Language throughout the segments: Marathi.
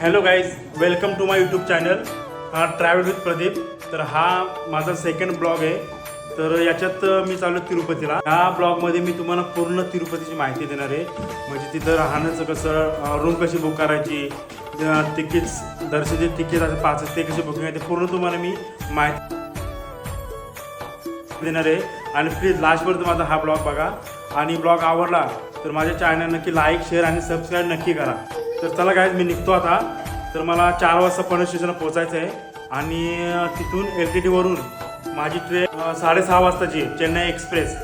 Hello guys welcome to my YouTube channel हा ट्रॅव्हल विथ प्रदीप तर हा माझा सेकंड ब्लॉग आहे. तर याच्यात मी चालू आहे तिरुपतीला ह्या ब्लॉगमध्ये मी तुम्हाला पूर्ण तिरुपतीची माहिती देणार आहे. म्हणजे तिथं राहण्याचं कसं रूम कशी बुक करायची तिकीट्स दर्शनचे तिकीट असं पाच ते कशी बुकिंग आहे ते पूर्ण तुम्हाला मी माहिती देणार आहे. आणि प्लीज लास्टपर्यंत माझा हा ब्लॉग बघा. आणि ब्लॉग आवडला तर माझ्या चॅनल नक्की लाईक शेअर आणि सबस्क्राईब नक्की करा. तर चला काय मी निघतो आता. तर मला चार वाजता पुणे स्टेशनला पोचायचं आहे आणि तिथून एल टी टीवरून माझी ट्रेन साडेसहा वाजताची चेन्नई एक्सप्रेस.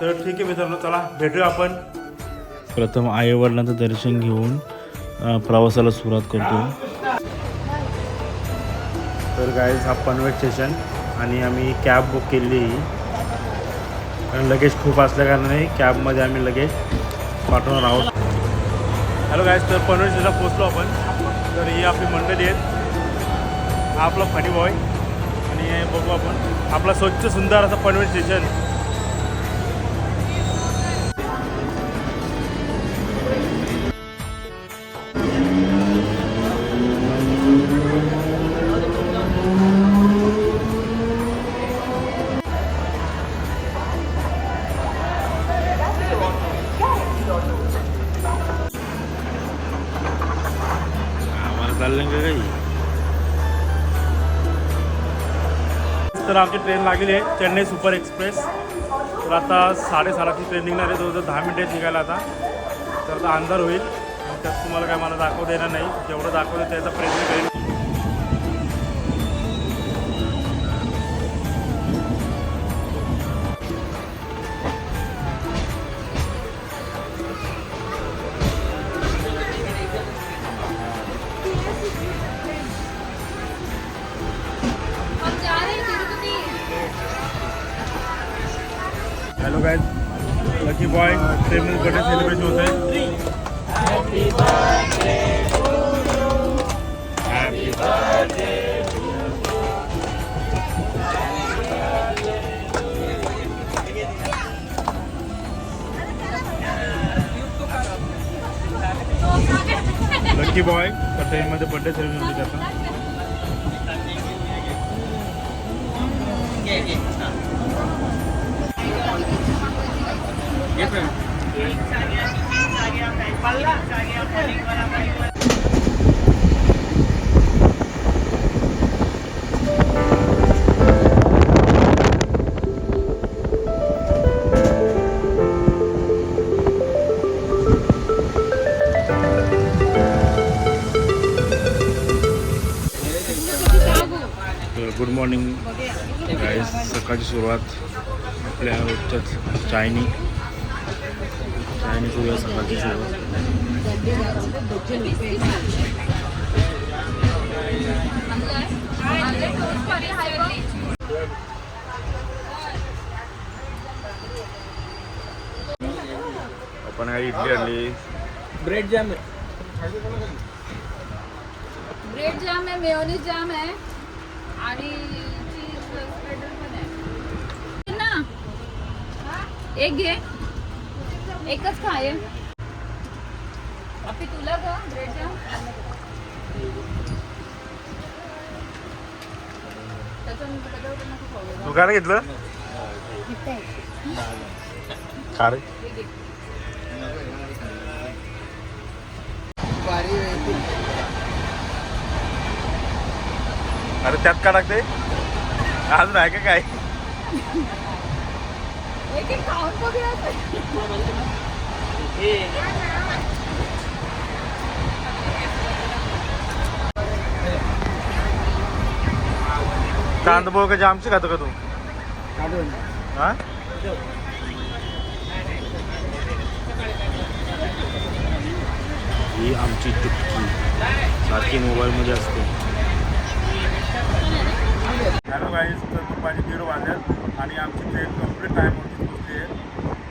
तर ठीक आहे मित्रांनो चला भेटूया आपण. प्रथम आईवडिलांचं दर्शन घेऊन प्रवासाला सुरुवात करतो. तर गाईज हा पनवेल स्टेशन आणि आम्ही कॅब बुक केलेली कारण लगेज खूप असल्याकारणाने कॅबमध्ये आम्ही लगेज पाठवणार आहोत. हॅलो गाईज तर पनवेल स्टेशनला पोचलो आपण. तर ही आपली मंडळी आहेत. आपला फनी बॉय आणि बघू आपण. आपला स्वच्छ सुंदर असं पनवेल स्टेशन आम्हाला चाललं का तर आमची ट्रेन लागलेली आहे चेन्नई सुपर एक्सप्रेस. तर आता साडेसालाची ट्रेन निघणार आहे जवळजवळ दहा मिनिटे निघायला आता. तर आता अंधार होईल. त्यात तुम्हाला काय मला दाखवता येणार नाही. जेवढं दाखवतं त्याचा प्रयत्न करेन. हॅलो काय लकी बॉय ट्रेनमध्ये बर्थडे सेलिब्रेशन होत आहे लकी बॉय त्या ट्रेनमध्ये बर्थडे सेलिब्रेशन होते त्याचा तर गुड मॉर्निंग गाईज सकाळची सुरुवात आपल्या रोजच्याच चायनी चायनी करूया सकाळची सुरुवात आपण काय इडली आणली. ब्रेड जॅम ब्रेड जाम आहे मेयोनीज जाम आहे आणि चीज स्प्रेडर पण आहे ना एक घे. एकच खा ये. आपी तुला का ब्रेड तू काय घेतलं? खा रे. अरे त्यात का टाकते? अजून आहे का काय? एक एक खाऊन बघूया कांदा पोहे का जामची खातो का तू? हा? ही आमची चुटकी सारखी मोबाईलमध्ये असते. हॅलो गाईज तर दुपारी दीड वाजल्यात आणि आमची ट्रेन कंप्लीट टाईमवरती पोहोचली आहे.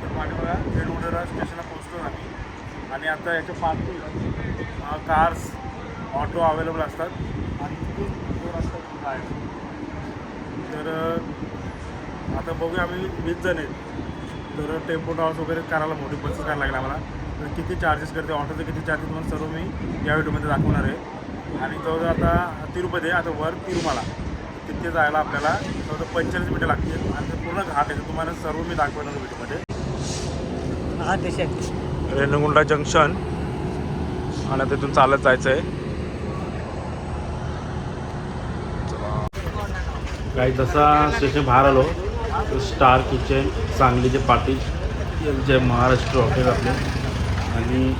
तर माझ्या बघा ट्रेन उडरा स्टेशनला पोहोचतो आम्ही. आणि आता याच्या पार्किंग कार्स ऑटो अवेलेबल असतात. आणि तिथून रस्ता आहे तर आता बघूया आम्ही वीस जण आहेत. तर टेम्पो टॉवर्स वगैरे करायला मोठी बसेस करायला लागला आम्हाला. तर किती चार्जेस करते ऑटोचे किती चार्जेस म्हणून सर्व मी या व्हिडिओमध्ये दाखवणार आहे. आणि जवळजवळ आता तिरुपती आता वर तिरुमाला तिथे जायला आपल्याला जवळजवळ पंचेचाळीस मिनिटं लागतील. आणि ते पूर्ण घाट आहे तुम्हाला सर्व मी दाखवणार व्हिडिओमध्ये. हा रेणुगुंडा जंक्शन. आणि आता तिथून चालत जायचं आहे काही तसा स्टेशन बाहेर आलो. तर स्टार किचन सांगलीचे पाटील यांचे महाराष्ट्र हॉटेल आपले. आणि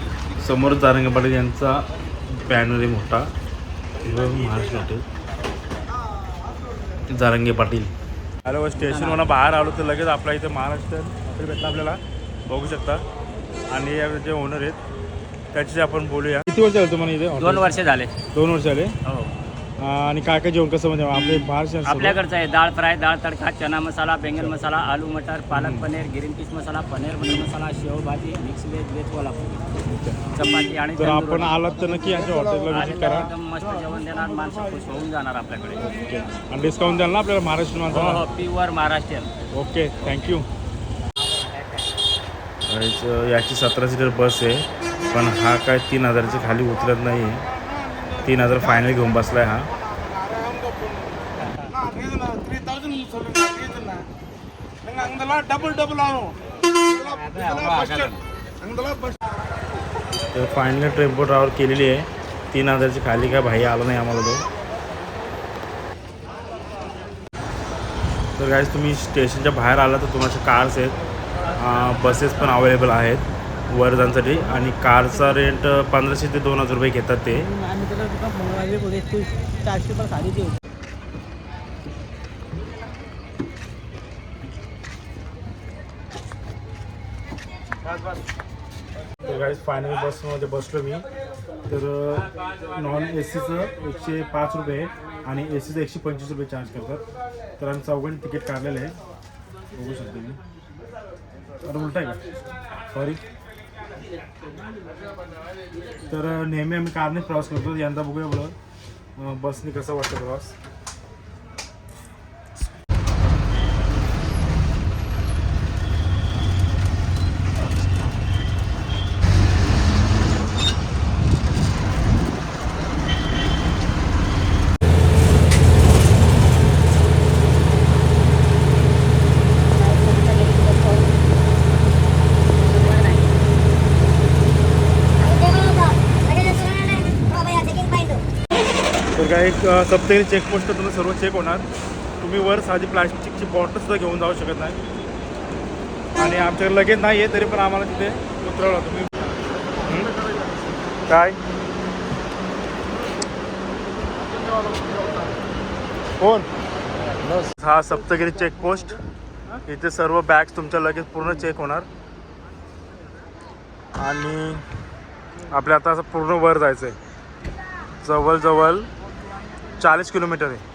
समोर जारंगे पाटील यांचा बॅनर आहे मोठा. महाराष्ट्र हॉटेल जारंगे पाटील. हॅलो स्टेशनवरून बाहेर आलो तर लगेच आपल्या इथे महाराष्ट्र भेटलं आपल्याला. बघू शकता. आणि या जे ओनर आहेत त्याच्याशी आपण बोलूया. किती वर्ष झाले तुम्हाला इथे दोन? वर्ष झाले. दोन वर्ष आले हो. आणि काय काय जेवण कसं म्हणजे आपले महाराष्ट्र आपल्याकडचं आहे डाळ फ्राय डाळ तडका चना मसाला बेंगन masala aloo matar palak paneer green peas masala paneer butter masala sev bhaji mix veg veg Kolhapur. Chapati आणि तर तंदूर आपण. आलात तर नक्की यांच्या हॉटेलला आणि व्हिजिट करा. एकदम मस्त जेवण देणार माणसं खुश होऊन जाणार आपल्याकडे. आणि डिस्काउंट द्याल ना आपल्याला महाराष्ट्र हो माणसाला? हो प्युअर महाराष्ट्रीयन. ओके थँक्यू याची सतरा सीटर बस आहे पण हा काय तीन हजारच्या खाली उतरत नाही आहे तीन हजार फायनल घेऊन बसला आहे हा ಡಬಲ್ ಡಬಲ್ ಅವನು तर फायनल टेम्पो ट्रॅव्हल केलेली आहे तीन हजारची खाली काय भाई आला नाही आम्हाला तो तर गाईज तुम्ही स्टेशनच्या बाहेर आला तर तुम्हाला कार्स आहेत बसेस पण अवेलेबल आहेत वर जाण्यासाठी आणि कारचा रेंट पंधराशे ते दोन हजार रुपये घेतात ते. गाईज फायनल बसमध्ये बसलो मी. तर नॉन ए सीचं एकशे पाच रुपये आणि ए सीचं एकशे पंचवीस रुपये चार्ज करतात. तर आम्ही चौघांनी तिकीट काढलेलं आहे. बघू शकतो मी. अरे उलट आहे का? सॉरी तर नेहमी आम्ही कारने प्रवास करतो. यंदा बघूया बरोबर बसने कसा वाटतं प्रवास तर काय एक अ, सप्तगिरी चेकपोस्ट तुमचं सर्व चेक होणार. तुम्ही वर साधी प्लास्टिकची बॉटलसुद्धा घेऊन जाऊ शकत नाही. आणि आमच्याकडे लगेच नाही आहे तरी पण आम्हाला तिथे उतरवला तुम्ही काय? कोण? हा सप्तगिरी चेकपोस्ट इथे सर्व बॅग्स तुमच्या लगेच पूर्ण चेक होणार. आणि आपल्या आता असं पूर्ण वर जायचं आहे जवळजवळ चाळीस किलोमीटर आहे.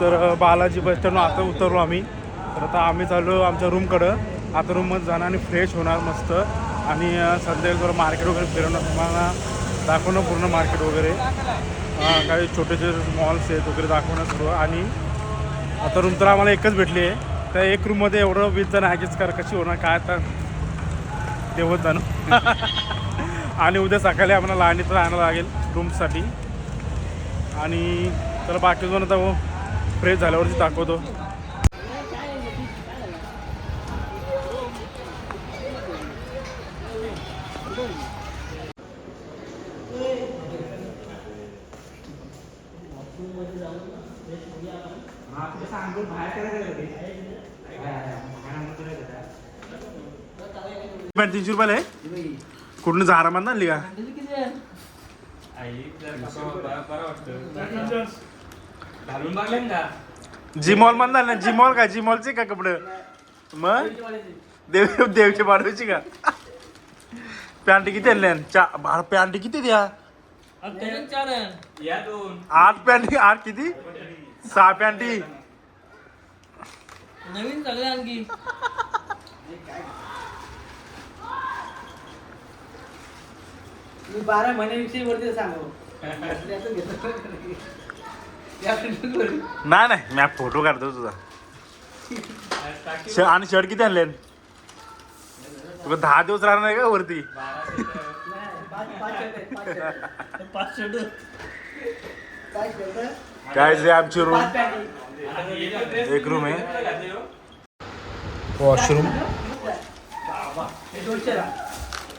तर बालाजी बस स्टँड आता उतरलो आम्ही. तर आता आम्ही चाललो आमच्या रूमकडं आता रूममध्ये जाणार आणि फ्रेश होणार मस्त. आणि अं, संध्याकाळी थोडं मार्केट वगैरे फिरवणार. तुम्हाला दाखवणं पूर्ण मार्केट वगैरे. काही छोटे छोटे मॉल्स आहेत वगैरे दाखवणं सर्व. आणि आता रूम तर आम्हाला एकच भेटली आहे. त्या एक रूममध्ये एवढं वीस जण ॲडजस्ट कर कशी होणार? काय आता? तेवढंच जाणं. आणि उद्या सकाळी आम्हाला लहानीत राहणं लागेल रूमसाठी आणि तर बाकी जाऊन आता हो. फ्रेश झाल्यावरच दाखवतो. पॅन्ट तीनशे रुपयाला आहे? कुठून झारामात आणली का? घालून बघले का? जिमॉलमध्ये आणलं जिमॉल का? जिमॉलचे का कपडे? मग? देव देवच्या बाडव्याची का? पॅन्ट किती आणल्या चा बारा पॅन्ट किती द्या? या दोन. आठ पॅन्ट आठ किती? सहा पॅन्टी नवीन सगळे आणखी. मी बारा महिन्याविषयी वरती सांगू. नाही नाही मी फोटो काढतो तुझा. श- आणि शर्ट किती आणले? तुला दहा दिवस राहणार नाही का वरती? काय जे आमची रूम एक रूम आहे. वॉशरूम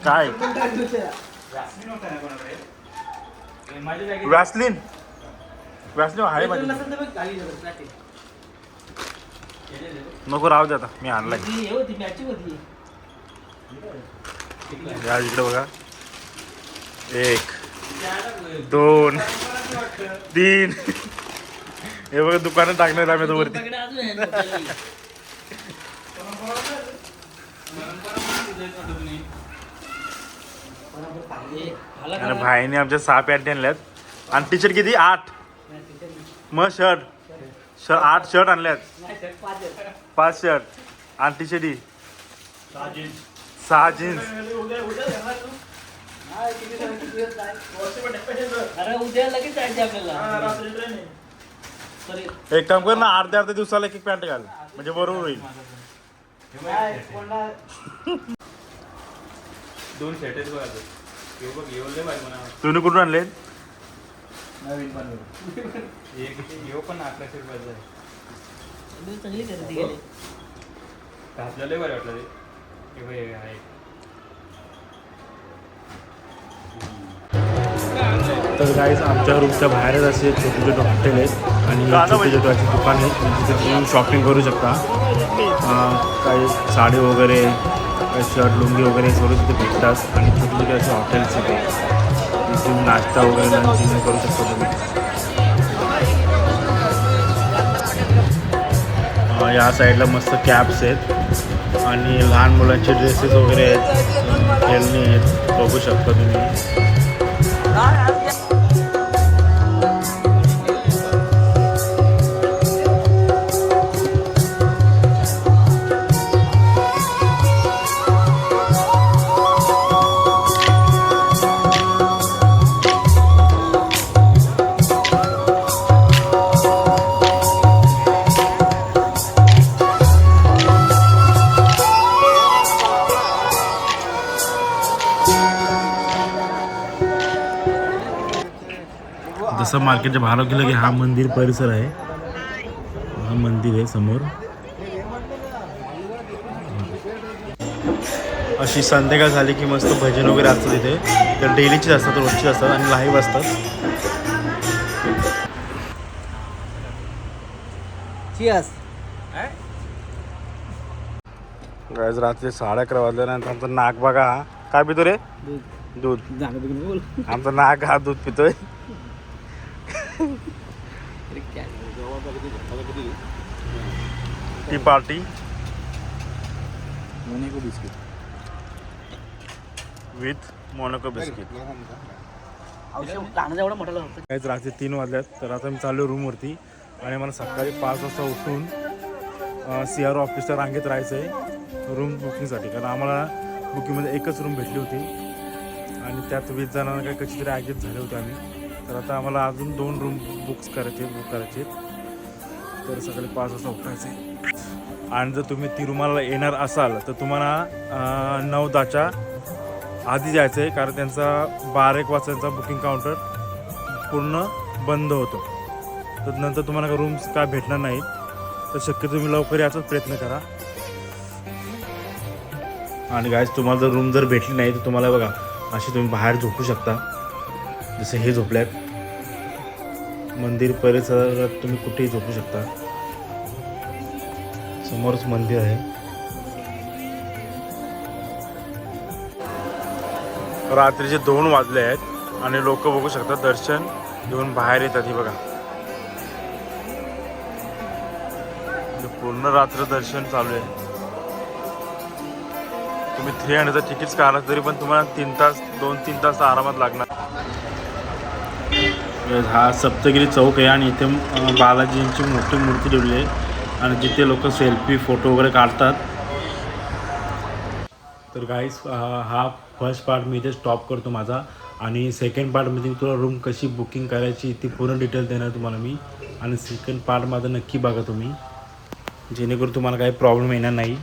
काय? वॅसलिन वॅसलिन आहे माझी नसेल तर मग घाली जातात plastic. नको राहू दे आता मी आणलाय. ती हे होती मॅचिंग होती या. इकडे बघा. एक दोन तीन. हे बघा दुकानात टाकणार आम्ही आता वरती. तुमच्याकडे अजून आहे मोठ्याली. बरोबर पाहिजे. आला आणि का? भाईने आमच्या सहा पॅन्ट आणल्यात. आणि टी शर्ट किती? आठ. मग शर्ट. शर्ट आठ शर्ट आणल्यात. पाच शर्ट. आणि टी शर्ट सहा जीन्स. एक काम कर ना अर्ध्या अर्ध्या दिवसाला एक एक पॅन्ट घाल. म्हणजे बरोबर होईल. दोन शर्ट तुम्ही कुठून आणले एक येऊ पण अकराशे रुपयाचा आहे चांगली खरेदी केली. घातलेलं बरं वाटलं ते आहे. तर गाईज आमच्या रूमच्या बाहेरच असे छोटे छोटे हॉटेल आहेत आणि छोटे छोटे असे दुकान आहेत जिथे तुम्ही शॉपिंग करू शकता. अं, काही साडी वगैरे काही शर्ट लुंगी वगैरे सर्व तिथे भेटतात आणि छोटे छोटे असे हॉटेल्स तिथे तिथून नाश्ता वगैरे लंच करू शकता तुम्ही या साईडला मस्त कॅप्स आहेत. आणि लहान मुलांचे ड्रेसेस वगैरे आहेत. खेळणी आहेत. बघू शकता तुम्ही. जसं मार्केटच्या बाहेर गेलं की हा मंदिर परिसर आहे. हा मंदिर आहे समोर. अशी संध्याकाळ झाली की मस्त भजन वगैरे असतात इथे. तर डेलीचीच असतात रोजची असतात आणि लाईव्ह असतात. रात्री साडे अकरा वाजल्यानंतर आमचं नाक बघा. हा काय पितो रे? दूध. बोल. आमचं नाक हा दूध पितोय. Tea party. With Monaco biscuit. एवढा मोठा होतं. काहीच रात्री तीन वाजल्यात तर आता मी चाललो रूमवरती आणि मला सकाळी पाच वाजता उठून सी आर ऑफिसच्या रांगेत राहायचं आहे रूम बुकिंगसाठी. कारण आम्हाला बुकिंगमध्ये एकच रूम भेटली होती. आणि त्यात वीस जणांना काही कशी तरी ॲडजस्ट झाले होते आम्ही. तर आता आम्हाला अजून दोन रूम बुक्स करायचे बुक करायचे तर सकाळी पाच वाजता उठायचे. आणि जर तुम्ही तिरुमाला येणार असाल तर तुम्हाला नऊ दहाच्या आधी जायचं आहे कारण त्यांचा बारा एक वाजताचा बुकिंग काउंटर पूर्ण बंद होतो. तर नंतर तुम्हाला रूम्स काय भेटणार नाहीत तर शक्य तुम्ही लवकर याचाच प्रयत्न करा. आणि गायज तुम्हाला जर रूम जर भेटली नाही तर तुम्हाला बघा अशी तुम्ही बाहेर झोपू शकता. जसं हे झोपल्यात. मंदिर परिसरात तुम्ही कुठेही झोपू शकता. समोरच मंदिर आहे. रात्रीचे दोन वाजले आहेत आणि लोक बघू शकतात दर्शन घेऊन बाहेर येतात ही बघा. पूर्ण रात्र दर्शन चालू आहे. तुम्ही थ्री हंड्रेडचं तिकीट्स काढला तरी पण तुम्हाला तीन तास दोन तीन तास आरामात लागणार. हा सप्तगिरी चौक आहे आणि इथे बालाजींची मोठी मूर्ती ठेवली आहे. आणि जिथे लोक सेल्फी फोटो वगैरे काढतात. तर गाईस हा फर्स्ट पार्ट मी इथे स्टॉप करतो माझा. आणि सेकंड पार्टमध्ये तुला रूम कशी बुकिंग करायची ती पूर्ण डिटेल देणार तुम्हाला मी. आणि सेकंड पार्ट माझा नक्की बघा तुम्ही. जेणेकरून तुम्हाला काही प्रॉब्लेम येणार नाही.